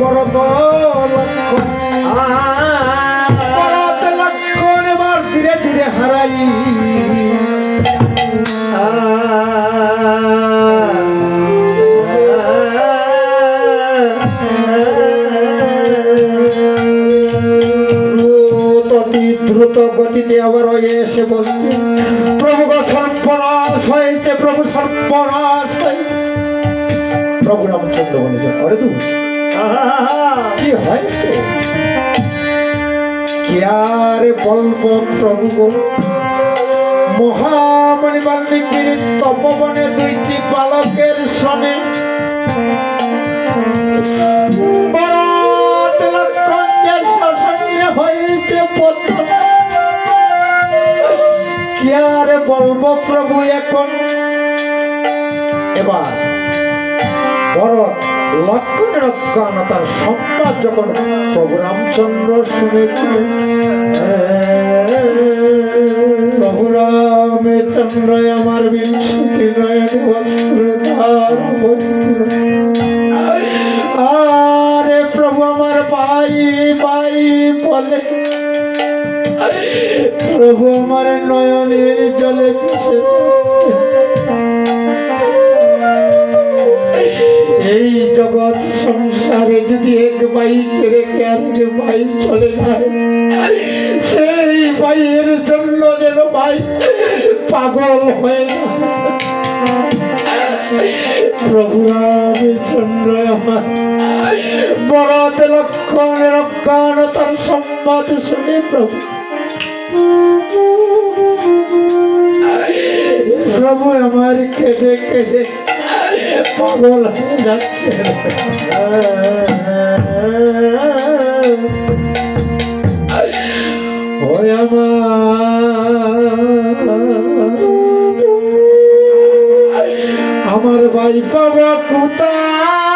বরত লক্ষণ বরত লক্ষণ এবার ধীরে ধীরে হারাই। দ্রুত গতিতে আবার এসে বলছে, প্রভু সর্বনাশ হয়েছে, প্রভু সর্বনাশ হয়েছে। প্রভু রামচন্দ্র বলেছে করে তুমি কি হয়েছে? কি আর বলব প্রভু গো? মহামণি বাল্মীকির তপবনে দুইটি বালকের শ্রমে হয়েছে পত্র কি আর বলব প্রভু এখন? এবার ভরত লক্ষণের অজ্ঞান তার সংবাদ যখন প্রভু রামচন্দ্র শুনেছিলেন। প্রভু রামচন্দ্র আমার বিংশতি নয়ন বস্ত্র ধার আরে প্রভু আমার ভাই ভাই বলে। প্রভু আমার নয়নের সংসারে যদি এক বাইকে রেখে আরেক ভাই চলে যায়, সেই ভাইয়ের জন্য যেন ভাই পাগল হয়ে প্রভু অজ্ঞানতার সংবাদ শুনে প্রভু। প্রভু আমার কেঁদে কেঁদে পাগল হয়ে যাচ্ছে। আমার আমার ভাই বাবা কোথায়?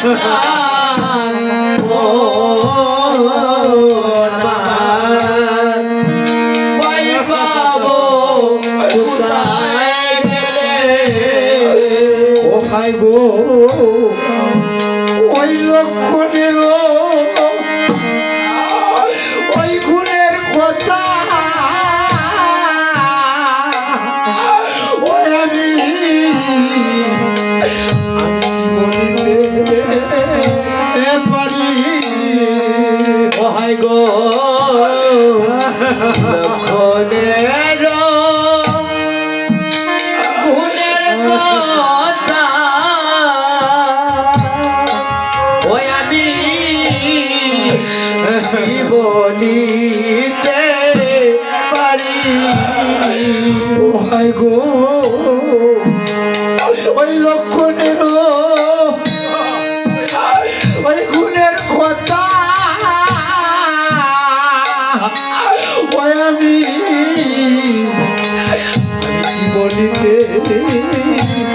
真的 Yeah. Yeah.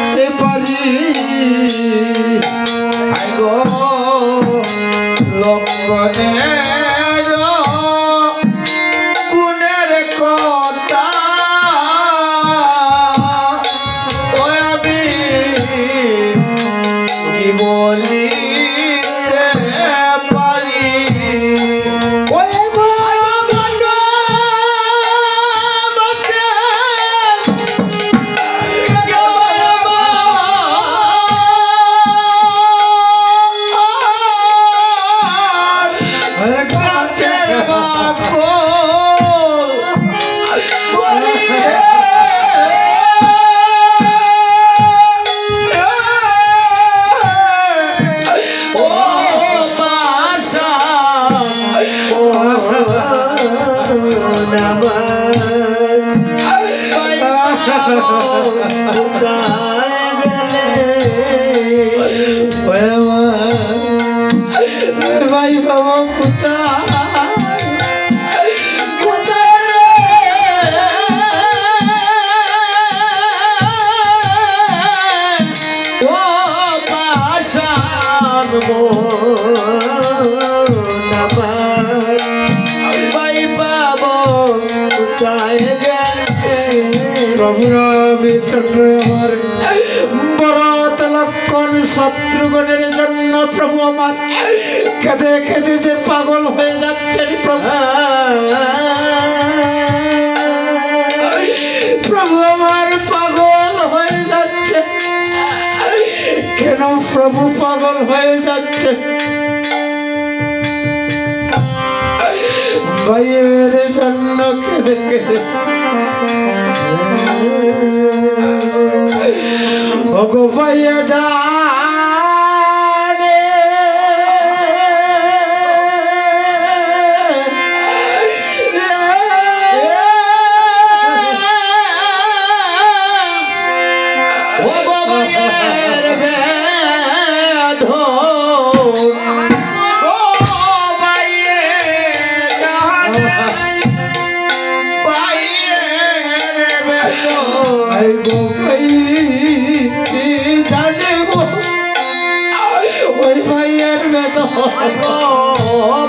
vai vamos putar শত্রুগণের জন্য প্রভু আমার খেতে খেতে যে পাগল হয়ে যাচ্ছেন প্রভু। প্রভু আমার পাগল হয়ে যাচ্ছে। কেন প্রভু পাগল হয়ে যাচ্ছে? ভাইয়ের জন্য খেতে খেতে Ô companheira da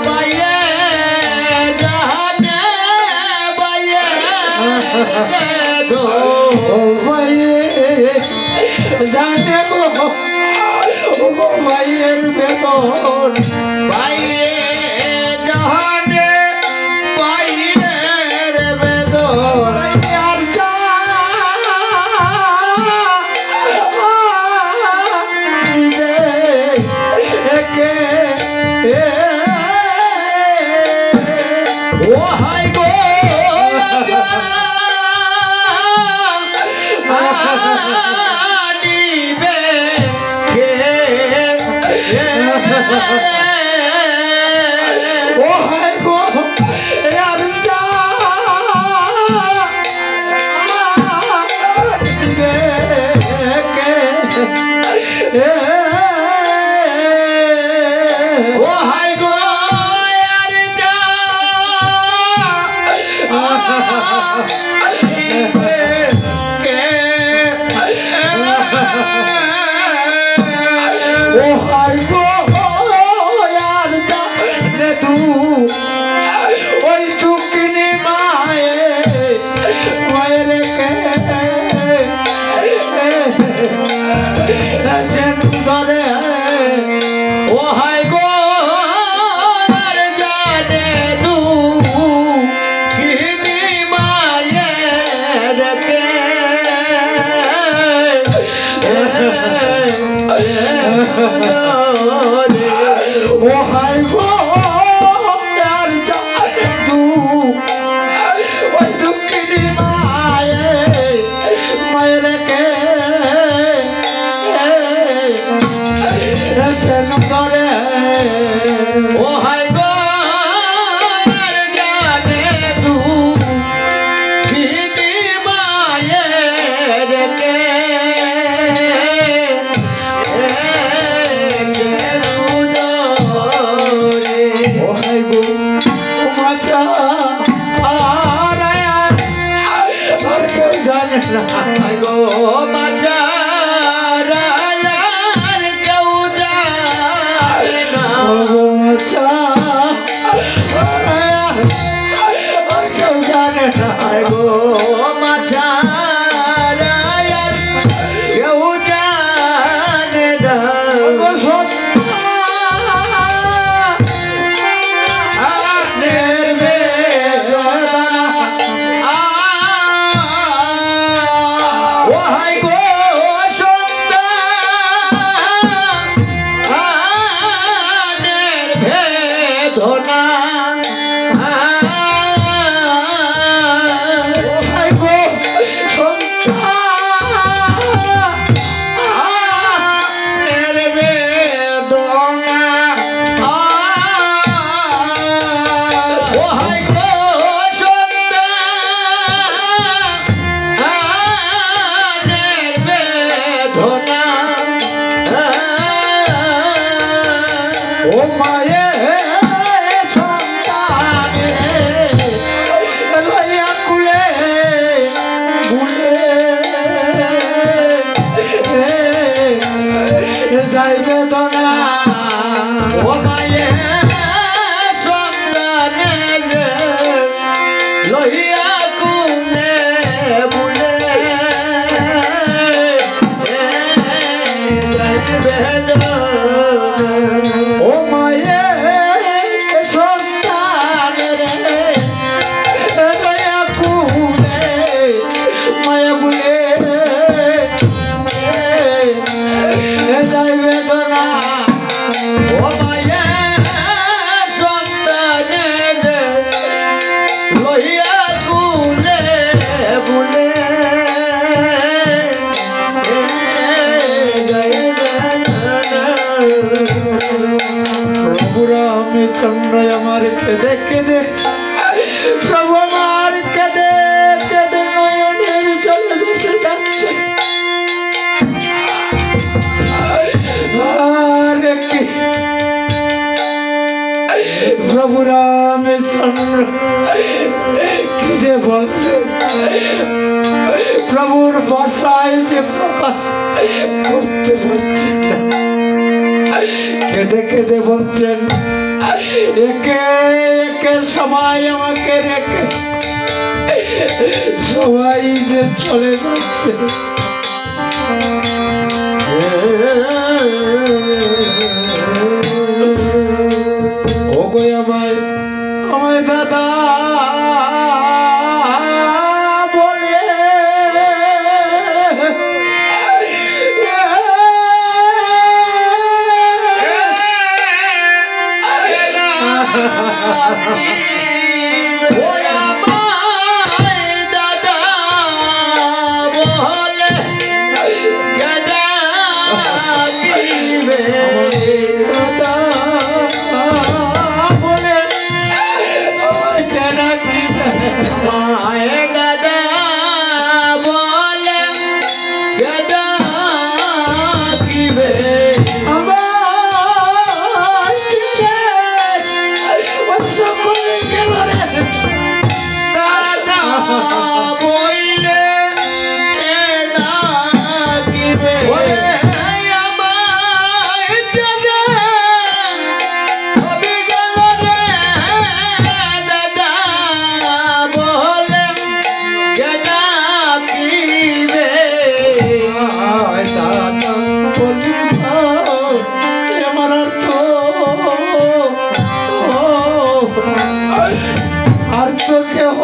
বাইরে জাহানে বাইরে জানে গো বাইরের বেতন ও হাই গো। Hello. মধুর ভাষায় যে প্রকাশ করতে পারছেন কেঁদে কেঁদে বলছেন, একে একে সবাই আমাকে রেখে, সবাই যে চলে যাচ্ছে। আর তো কেহ